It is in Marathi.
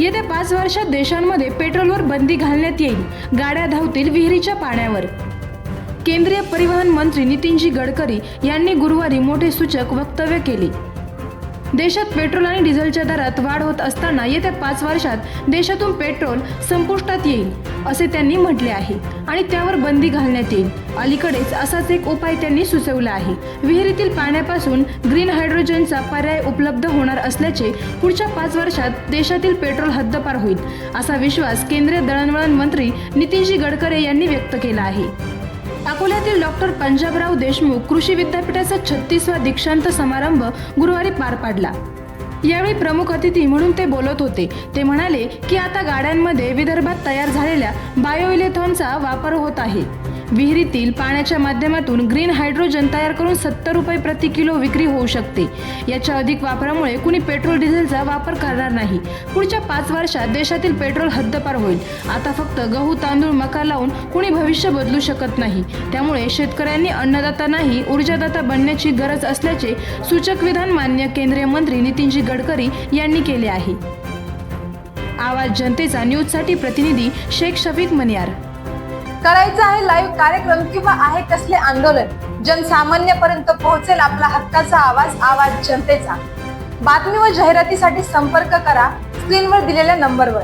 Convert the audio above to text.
येत्या पाच वर्षात देशांमध्ये पेट्रोलवर बंदी घालण्यात येईल. गाड्या धावतील विहिरीच्या पाण्यावर. केंद्रीय परिवहन मंत्री नितीनजी गडकरी यांनी गुरुवारी मोठे सूचक वक्तव्य केले. देशात पेट्रोल आणि डिझेलच्या दरात वाढ होत असताना येत्या पाच वर्षात देशातून पेट्रोल संपुष्टात येईल असे त्यांनी म्हटले आहे. आणि त्यावर बंदी घालण्यात येईल. अलीकडेच असाच एक उपाय त्यांनी सुचवला आहे. विहिरीतील पाण्यापासून ग्रीन हायड्रोजनचा पर्याय उपलब्ध होणार असल्याचे पुढच्या पाच वर्षात देशातील पेट्रोल हद्दपार होईल असा विश्वास केंद्रीय दळणवळण मंत्री नितीनजी गडकरी यांनी व्यक्त केला आहे. अकोल्यातील डॉक्टर पंजाबराव देशमुख कृषी विद्यापीठाचा छत्तीसवा दीक्षांत समारंभ गुरुवारी पार पाडला. यावेळी प्रमुख अतिथी म्हणून ते बोलत होते. ते म्हणाले की आता गाड्यांमध्ये विदर्भात तयार झालेल्या बायोइलेथॉनचा वापर होत आहे. विहिरीतील पाण्याच्या माध्यमातून ग्रीन हायड्रोजन तयार करून सत्तर रुपये प्रति किलो विक्री होऊ शकते. याच्या अधिक वापरामुळे कुणी पेट्रोल डिझेलचा वापर करणार नाही. पुढच्या पाच वर्षात देशातील पेट्रोल हद्दपार होईल. आता फक्त गहू तांदूळ मका लावून कुणी भविष्य बदलू शकत नाही. त्यामुळे शेतकऱ्यांनी अन्नदाता नाही ऊर्जादाता बनण्याची गरज असल्याचे सूचक विधान मान्य केंद्रीय मंत्री नितीनजी गडकरी यांनी केले आहे. आवाज जनतेचा न्यूजसाठी प्रतिनिधी शेख शफीक मनियार. करायचं आहे लाईव्ह कार्यक्रम किंवा आहे कसले आंदोलन? जनसामान्यपर्यंत पोहोचेल आपला हक्काचा आवाज आवाज जनतेचा. बातमी व जाहिरातीसाठी संपर्क करा स्क्रीनवर दिलेल्या नंबरवर